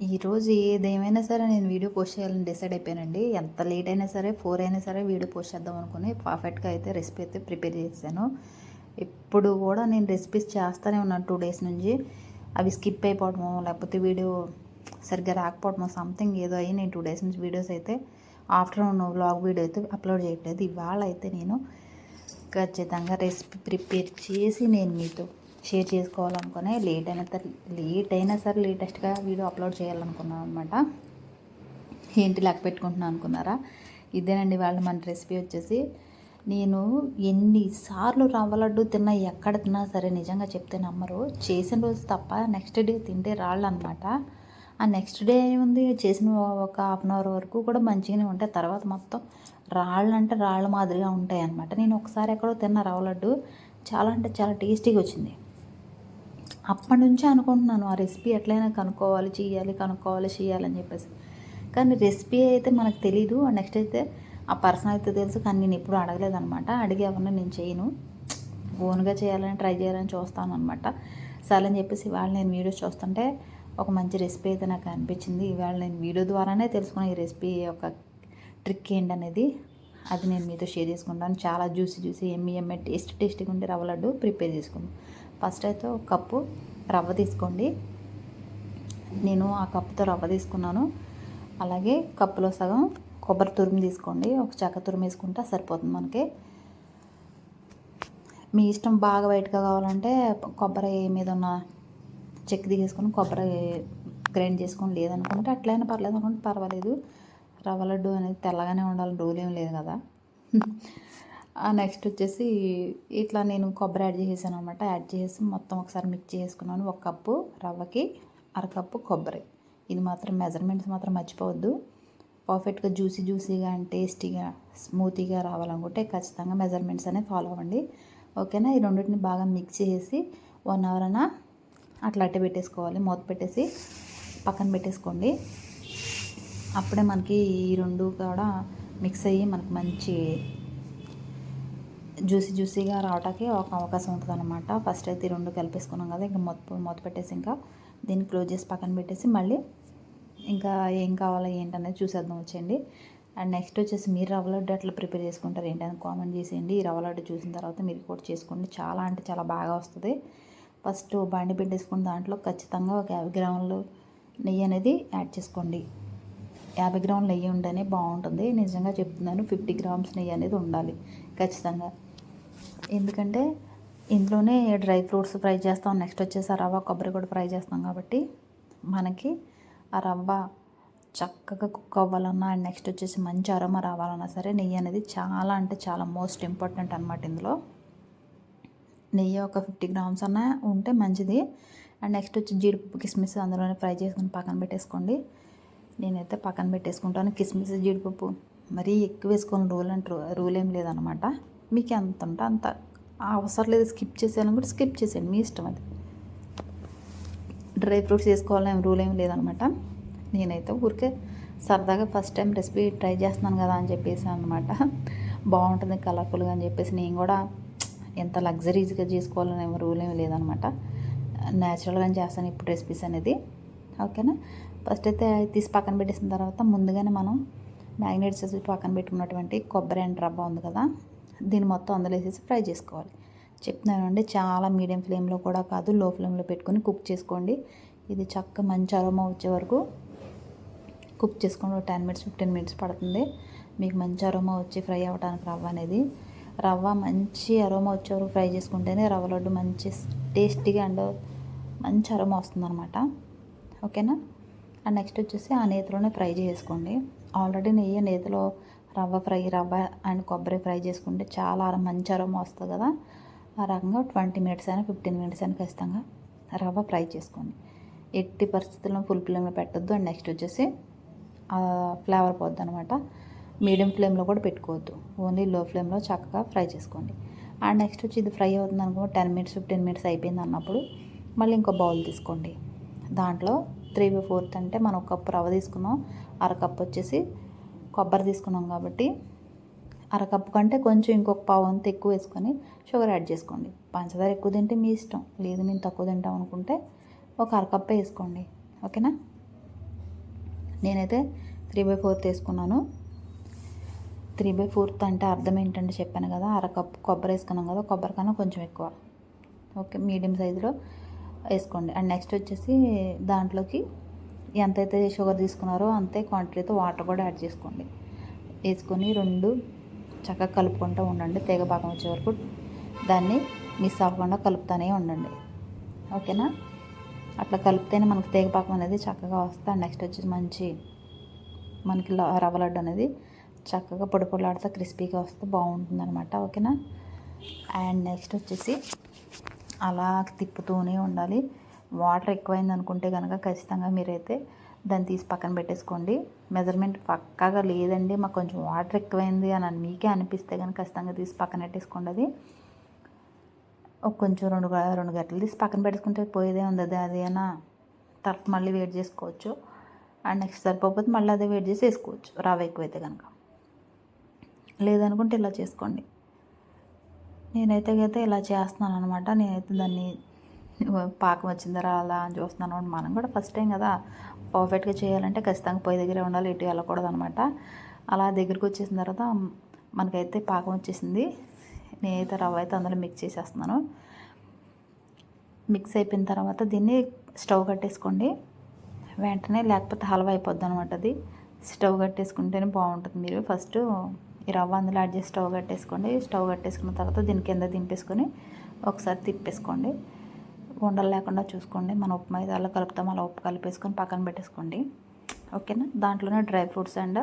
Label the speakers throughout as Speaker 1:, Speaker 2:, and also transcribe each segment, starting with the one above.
Speaker 1: ఈరోజు ఏదేమైనా సరే నేను వీడియో పోస్ట్ చేయాలని డిసైడ్ అయిపోయానండి. ఎంత లేట్ అయినా సరే ఫోర్ అయినా సరే వీడియో పోస్ట్ చేద్దాం అనుకుని పర్ఫెక్ట్గా అయితే రెసిపీ అయితే ప్రిపేర్ చేశాను. ఇప్పుడు కూడా నేను రెసిపీస్ చేస్తూనే ఉన్నాను టూ డేస్ నుంచి. అవి స్కిప్ అయిపోవడము లేకపోతే వీడియో సరిగ్గా రాకపోవడము సంథింగ్ ఏదో అయ్యి నేను టూ డేస్ నుంచి వీడియోస్ అయితే. ఆఫ్టర్నూన్ వ్లాగ్ వీడియో అయితే అప్లోడ్ చేయట్లేదు. ఇవాళ అయితే నేను ఖచ్చితంగా రెసిపీ ప్రిపేర్ చేసి నేను మీతో షేర్ చేసుకోవాలనుకునే లేట్ అయిన సరే లేట్ అయినా సరే లేటెస్ట్గా వీడియో అప్లోడ్ చేయాలనుకున్నాను అనమాట ఏంటి లెక్క పెట్టుకుంటున్నాను అనుకున్నారా? ఇదేనండి వాళ్ళు మన రెసిపీ వచ్చేసి నేను ఎన్నిసార్లు రవ్వ లడ్డు తిన్నా ఎక్కడ తిన్నా సరే నిజంగా చెప్తే నమ్మరు. చేసిన రోజు తప్ప నెక్స్ట్ డే తింటే రాళ్ళు అనమాట ఆ నెక్స్ట్ డే ఏముంది? చేసిన ఒక హాఫ్ అన్ అవర్ వరకు కూడా మంచిగానే ఉంటాయి. తర్వాత మొత్తం రాళ్ళు అంటే రాళ్ళ మాదిరిగా ఉంటాయి అనమాట నేను ఒకసారి ఎక్కడో తిన్న రవ్వ లడ్డు చాలా అంటే చాలా టేస్టీగా వచ్చింది. అప్పటి నుంచే అనుకుంటున్నాను ఆ రెసిపీ ఎట్లయినా కనుక్కోవాలి చేయాలి కనుక్కోవాలి చేయాలని చెప్పేసి. కానీ రెసిపీ అయితే మనకు తెలీదు. నెక్స్ట్ అయితే ఆ పర్సన్ అయితే తెలుసు కానీ నేను ఎప్పుడు అడగలేదు అనమాట అడిగే ఎవరిని నేను చేయను. ఓన్గా చేయాలని ట్రై చేయాలని చూస్తాను అనమాట సరే అని చెప్పేసి ఇవాళ నేను వీడియోస్ చూస్తుంటే ఒక మంచి రెసిపీ అయితే నాకు అనిపించింది. ఇవాళ నేను వీడియో ద్వారానే తెలుసుకున్న ఈ రెసిపీ యొక్క ట్రిక్ ఏంటనేది అది నేను మీతో షేర్ చేసుకుంటాను. చాలా జ్యూసీ జ్యూసీ ఎమ్మి ఎమ్మె టేస్ట్ టేస్టీగా ఉండే రవ్వ లడ్డు ప్రిపేర్ చేసుకున్నాను ఫస్ట్ అయితే ఒక కప్పు రవ్వ తీసుకోండి. నేను ఆ కప్పుతో రవ్వ తీసుకున్నాను. అలాగే కప్పులో సగం కొబ్బరి తురుము తీసుకోండి. ఒక చెక్క తురుము వేసుకుంటే సరిపోతుంది మనకి. మీ ఇష్టం బాగా వైట్గా కావాలంటే కొబ్బరి మీద ఉన్న చెక్ తీసేసుకొని కొబ్బరి గ్రైండ్ చేసుకొని లేదనుకుంటే అట్లయినా పర్లేదు అనుకుంటే పర్వాలేదు. రవ్వ లడ్డు అనేది తెల్లగానే ఉండాలని రూల్ ఏం లేదు కదా. నెక్స్ట్ వచ్చేసి ఇట్లా నేను కొబ్బరి యాడ్ చేసేసాను అనమాట యాడ్ చేసి మొత్తం ఒకసారి మిక్స్ చేసుకున్నాను. ఒక కప్పు రవ్వకి అరకప్పు కొబ్బరి. ఇది మాత్రం మెజర్మెంట్స్ మాత్రం మర్చిపోవద్దు. పర్ఫెక్ట్గా జ్యూసీ జ్యూసీగా అండ్ టేస్టీగా స్మూతీగా రావాలనుకుంటే ఖచ్చితంగా మెజర్మెంట్స్ అనేవి ఫాలో అవ్వండి. ఓకేనా? ఈ రెండింటిని బాగా మిక్స్ చేసి వన్ అవర్ అయినా అట్లా అట్టే పెట్టేసుకోవాలి. మూత పెట్టేసి పక్కన పెట్టేసుకోండి. అప్పుడే మనకి ఈ రెండు కూడా మిక్స్ అయ్యి మనకి మంచి జ్యూసీ జ్యూసీగా రావడానికి ఒక అవకాశం ఉంటుంది అనమాట ఫస్ట్ అయితే రెండు కలిపేసుకున్నాం కదా ఇంకా మొత్తం మూత పెట్టేసి ఇంకా దీన్ని క్లోజ్ చేసి పక్కన పెట్టేసి మళ్ళీ ఇంకా ఏం కావాలో ఏంటనేది చూసేద్దాం వచ్చేయండి. అండ్ నెక్స్ట్ వచ్చేసి మీరు రవ్వ లడ్డు అట్లా ప్రిపేర్ చేసుకుంటారు ఏంటని కామెంట్ చేసేయండి. ఈ రవ్వ లడ్డు చూసిన తర్వాత మీరు కూడా చేసుకోండి. చాలా అంటే చాలా బాగా వస్తుంది. ఫస్ట్ బండి పెట్టేసుకుని దాంట్లో ఖచ్చితంగా ఒక యాభై గ్రాములు నెయ్యి అనేది యాడ్ చేసుకోండి. యాభై గ్రాముల నెయ్యి ఉంటేనే బాగుంటుంది. నిజంగా చెప్తున్నాను ఫిఫ్టీ గ్రామ్స్ నెయ్యి అనేది ఉండాలి ఖచ్చితంగా. ఎందుకంటే ఇందులోనే డ్రై ఫ్రూట్స్ ఫ్రై చేస్తాం. నెక్స్ట్ వచ్చేసి ఆ రవ్వ కొబ్బరి కూడా ఫ్రై చేస్తాం కాబట్టి మనకి ఆ రవ్వ చక్కగా కుక్ అవ్వాలన్నా అండ్ నెక్స్ట్ వచ్చేసి మంచి అరమ రావాలన్నా సరే నెయ్యి అనేది చాలా అంటే చాలా మోస్ట్ ఇంపార్టెంట్ అనమాట ఇందులో. నెయ్యి ఒక ఫిఫ్టీ గ్రామ్స్ అన్న ఉంటే మంచిది. అండ్ నెక్స్ట్ వచ్చి జీడిపప్పు కిస్మిస్ అందులోనే ఫ్రై చేసుకుని పక్కన పెట్టేసుకోండి. నేనైతే పక్కన పెట్టేసుకుంటాను. కిస్మిస్ జీడిపప్పు మరీ ఎక్కువ వేసుకోని రూల్ అంటే రూల్ ఏం లేదనమాట మీకు ఎంత ఉంటే అంత అవసరం లేదు స్కిప్ చేసేయాలని కూడా స్కిప్ చేసేయండి మీ ఇష్టం అది. డ్రై ఫ్రూట్స్ వేసుకోవాలని రూల్ ఏం లేదనమాట. నేనైతే ఊరికే సరదాగా ఫస్ట్ టైం రెసిపీ ట్రై చేస్తున్నాను కదా అని చెప్పేసి అనమాట. బాగుంటుంది కలర్ఫుల్గా అని చెప్పేసి నేను కూడా ఎంత లగ్జరీస్గా చేసుకోవాలని రూల్ ఏమి లేదనమాట. న్యాచురల్గా చేస్తాను ఇప్పుడు రెసిపీస్ అనేది. ఓకేనా? ఫస్ట్ అయితే తీసి పక్కన పెట్టేసిన తర్వాత ముందుగానే మనం మ్యాగ్నేట్ చేసి పక్కన పెట్టుకున్నటువంటి కొబ్బరి అండ్ రవ్వ ఉంది కదా దీన్ని మొత్తం అందులో వేసేసి ఫ్రై చేసుకోవాలి. చెప్తున్నానండి చాలా మీడియం ఫ్లేమ్లో కూడా కాదు లో ఫ్లేమ్లో పెట్టుకొని కుక్ చేసుకోండి. ఇది చక్క మంచి అరోమా వచ్చే వరకు కుక్ చేసుకోండి ఒక టెన్ మినిట్స్ ఫిఫ్టీన్ మినిట్స్ పడుతుంది. మీకు మంచి అరోమా వచ్చి ఫ్రై అవ్వడానికి రవ్వ అనేది. రవ్వ మంచి అరోమా వచ్చే వరకు ఫ్రై చేసుకుంటేనే రవ్వ లడ్డు మంచి టేస్టీగా అండ్ మంచి అరోమా వస్తుంది అనమాట ఓకేనా? అండ్ నెక్స్ట్ వచ్చేసి ఆ నేతిలోనే ఫ్రై చేసుకోండి. ఆల్రెడీ నెయ్యి నేతిలో రవ్వ ఫ్రై రవ్వ అండ్ కొబ్బరి ఫ్రై చేసుకుంటే చాలా మంచి అరమ వస్తుంది కదా. ఆ రకంగా ట్వంటీ మినిట్స్ అయినా ఫిఫ్టీన్ మినిట్స్ అయినా ఖచ్చితంగా రవ్వ ఫ్రై చేసుకోండి. ఎట్టి పరిస్థితుల్లో ఫుల్ ఫ్లేమ్లో పెట్టద్దు. అండ్ నెక్స్ట్ వచ్చేసి ఫ్లేవర్ పోద్ది అనమాట మీడియం ఫ్లేమ్లో కూడా పెట్టుకోవద్దు. ఓన్లీ లో ఫ్లేమ్లో చక్కగా ఫ్రై చేసుకోండి. అండ్ నెక్స్ట్ వచ్చి ఇది ఫ్రై అవుతుంది అనుకో టెన్ మినిట్స్ ఫిఫ్టీన్ మినిట్స్ అయిపోయింది అన్నప్పుడు మళ్ళీ ఇంకో బౌల్ తీసుకోండి. దాంట్లో త్రీ బై ఫోర్త్ అంటే మనం ఒక కప్పు రవ్వ తీసుకున్నాం. అర కప్ వచ్చేసి కొబ్బరి తీసుకున్నాం కాబట్టి అరకప్పు కంటే కొంచెం ఇంకొక పావు అంత ఎక్కువ వేసుకొని షుగర్ యాడ్ చేసుకోండి. పంచదార ఎక్కువ తింటే మీ ఇష్టం. లేదు మేము తక్కువ తింటాం అనుకుంటే ఒక అరకప్పే వేసుకోండి. ఓకేనా? నేనైతే త్రీ బై ఫోర్త్ వేసుకున్నాను త్రీ బై ఫోర్త్ అంటే అర్థం ఏంటంటే చెప్పాను కదా అరకప్పు కొబ్బరి వేసుకున్నాం కదా కొబ్బరి కన్నా కొంచెం ఎక్కువ. ఓకే మీడియం సైజులో వేసుకోండి. అండ్ నెక్స్ట్ వచ్చేసి దాంట్లోకి ఎంతైతే షుగర్ తీసుకున్నారో అంతే క్వాంటిటీతో వాటర్ కూడా యాడ్ చేసుకోండి. వేసుకొని రెండు చక్కగా కలుపుకుంటూ ఉండండి. తెగ పాకం వచ్చే వరకు దాన్ని మిస్ అవ్వకుండా కలుపుతూనే ఉండండి. ఓకేనా? అట్లా కలిపితేనే మనకి తేగ పాకం అనేది చక్కగా వస్తుంది. నెక్స్ట్ వచ్చేసి మంచి మనకి ల- రవ్వ లడ్డు అనేది చక్కగా పొడి పొడిలాడితే క్రిస్పీగా వస్తే బాగుంటుంది అనమాట ఓకేనా? అండ్ నెక్స్ట్ వచ్చేసి అలా తిప్పుతూనే ఉండాలి. వాటర్ ఎక్కువైంది అనుకుంటే కనుక ఖచ్చితంగా మీరైతే దాన్ని తీసి పక్కన పెట్టేసుకోండి. మెజర్మెంట్ పక్కాగా లేదండి. మాకు కొంచెం వాటర్ ఎక్కువైంది అని అని మీకే అనిపిస్తే కనుక ఖచ్చితంగా తీసి పక్కన పెట్టేసుకోండి అది. కొంచెం రెండు గ- రెండు గంటలు తీసి పక్కన పెట్టుకుంటే పోయేదే ఉంది అది అయినా. తర్వాత మళ్ళీ వేడి చేసుకోవచ్చు. అండ్ నెక్స్ట్ సరిపోతే మళ్ళీ అదే వేడి చేసి వేసుకోవచ్చు. రవ్వ ఎక్కువైతే కనుక లేదనుకుంటే ఇలా చేసుకోండి. నేనైతే అయితే ఇలా చేస్తున్నాను అనమాట నేనైతే దాన్ని పాకం వచ్చిందా అలా అని చూస్తున్నాను. మనం కూడా ఫస్ట్ టైం కదా పర్ఫెక్ట్గా చేయాలంటే ఖచ్చితంగా పొయ్యి దగ్గరే ఉండాలి ఇటు వెళ్ళకూడదు అనమాట అలా దగ్గరికి వచ్చేసిన తర్వాత మనకైతే పాకం వచ్చేసింది. నేనైతే రవ్వ అయితే అందులో మిక్స్ చేసేస్తున్నాను. మిక్స్ అయిపోయిన తర్వాత దీన్ని స్టవ్ కట్టేసుకోండి. వెంటనే లేకపోతే హల్వా అయిపోద్ది అనమాట అది. స్టవ్ కట్టేసుకుంటేనే బాగుంటుంది మీరు. ఫస్ట్ ఈ రవ్వ అందులో యాడ్ చేసి స్టవ్ కట్టేసుకోండి. స్టవ్ కట్టేసుకున్న తర్వాత దీని కింద దింపేసుకొని ఒకసారి తిప్పేసుకోండి. ఉండలు లేకుండా చూసుకోండి. మన ఉప్మా ఇది అలా కలుపుతాం అలా ఉప్పు కలిపేసుకొని పక్కన పెట్టేసుకోండి. ఓకేనా? దాంట్లోనే డ్రై ఫ్రూట్స్ అండ్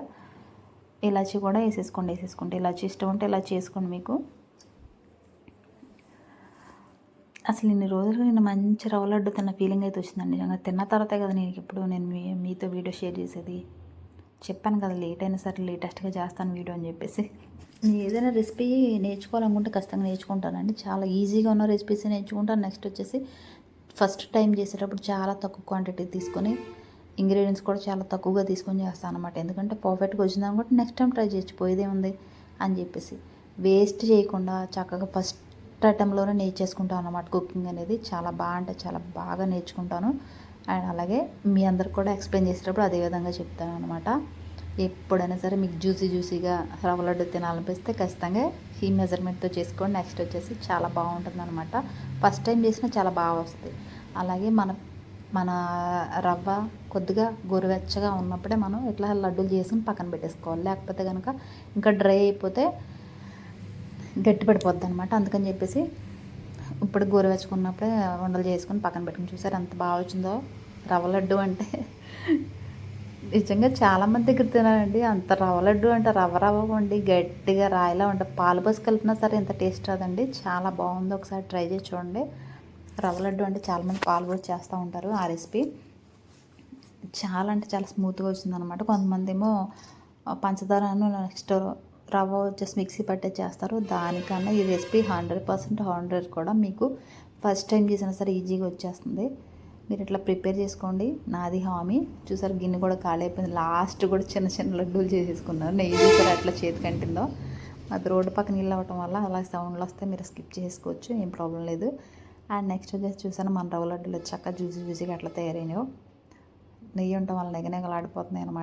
Speaker 1: ఇలాచీ కూడా వేసేసుకోండి వేసేసుకోండి. ఇలాచీ ఇష్టం ఉంటే ఇలా చేసుకోండి మీకు. అసలు ఇన్ని రోజులు నేను మంచి రవ్వ లడ్డు తిన్న ఫీలింగ్ అయితే వచ్చిందండి. నిజంగా తిన్న తర్వాతే కదా నేను ఇప్పుడు నేను మీ మీతో వీడియో షేర్ చేసేది. చెప్పాను కదా లేట్ అయినా సరే లేటెస్ట్గా చేస్తాను వీడియో అని చెప్పేసి. ఏదైనా రెసిపీ నేర్చుకోవాలనుకుంటే ఖచ్చితంగా నేర్చుకుంటానండి. చాలా ఈజీగా ఉన్న రెసిపీస్ నేర్చుకుంటాను నెక్స్ట్ వచ్చేసి ఫస్ట్ టైం చేసేటప్పుడు చాలా తక్కువ క్వాంటిటీ తీసుకొని ఇంగ్రీడియంట్స్ కూడా చాలా తక్కువగా తీసుకొని చేస్తాను అనమాట ఎందుకంటే పర్ఫెక్ట్గా వచ్చింది అనుకుంటే నెక్స్ట్ టైం ట్రై చేసి పోయేదే ఉంది అని చెప్పేసి. వేస్ట్ చేయకుండా చక్కగా ఫస్ట్ ఐటెంలోనే నేర్చేసుకుంటాను అనమాట కుకింగ్ అనేది చాలా బాగా అంటే చాలా బాగా నేర్చుకుంటాను. అండ్ అలాగే మీ అందరికి కూడా ఎక్స్ప్లెయిన్ చేసేటప్పుడు అదే విధంగా చెప్తాను అనమాట ఎప్పుడైనా సరే మీకు జ్యూసీ జ్యూసీగా రవ్వ లడ్డు తినాలనిపిస్తే ఖచ్చితంగా ఈ మెజర్మెంట్తో చేసుకోండి. నెక్స్ట్ వచ్చేసి చాలా బాగుంటుంది అనమాట ఫస్ట్ టైం చేసినా చాలా బాగా వస్తుంది అలాగే మన మన రవ్వ కొద్దిగా గోరువెచ్చగా ఉన్నప్పుడే మనం ఇట్లా లడ్డూలు చేసుకుని పక్కన పెట్టేసుకోవాలి. లేకపోతే కనుక ఇంకా డ్రై అయిపోతే గట్టి పడిపోద్ది అనమాట అందుకని చెప్పేసి ఇప్పుడు గోరువెచ్చుకున్నప్పుడే ఉండలు చేసుకొని పక్కన పెట్టుకుని చూసారు ఎంత బాగా వచ్చిందో. రవ్వ లడ్డు అంటే నిజంగా చాలామంది దగ్గర తినాలండి. అంత రవ్వ లడ్డు అంటే రవ్వ రవ్వ ఉండి గట్టిగా రాయిలా ఉంటే పాలు పోసి కలిపినా సరే ఇంత టేస్ట్ రాదండి. చాలా బాగుంది. ఒకసారి ట్రై చేసి చూడండి. రవ్వ లడ్డు అంటే చాలామంది పాలు పోసి చేస్తూ ఉంటారు ఆ రెసిపీ. చాలా అంటే చాలా స్మూత్గా వచ్చిందనమాట కొంతమంది ఏమో పంచదారను నెక్స్ట్ రవ్వ వచ్చేసి మిక్సీ పట్టే చేస్తారు. దానికన్నా ఈ రెసిపీ హండ్రెడ్ పర్సెంట్ హండ్రెడ్ కూడా మీకు ఫస్ట్ టైం చేసినా సరే ఈజీగా వచ్చేస్తుంది. మీరు ఇట్లా ప్రిపేర్ చేసుకోండి. నాది హామీ. చూసారు గిన్నె కూడా ఖాళీ అయిపోయింది లాస్ట్ కూడా చిన్న చిన్న లడ్డూలు చేసేసుకున్నారు. నెయ్యి చూసారు అట్లా చేతికి అంటిందో అది రోడ్డు పక్కన నీళ్ళు అవ్వటం వల్ల అలా సౌండ్లు వస్తే మీరు స్కిప్ చేసుకోవచ్చు. ఏం ప్రాబ్లం లేదు. అండ్ నెక్స్ట్ వచ్చేసి చూసాను మన రవ్వ లడ్డూలు చక్కగా జ్యూసీ జ్యూసీగా అట్లా తయారైనాయో. నెయ్యి ఉండటం వల్ల నెగనెగలాడిపోతున్నాయి అనమాట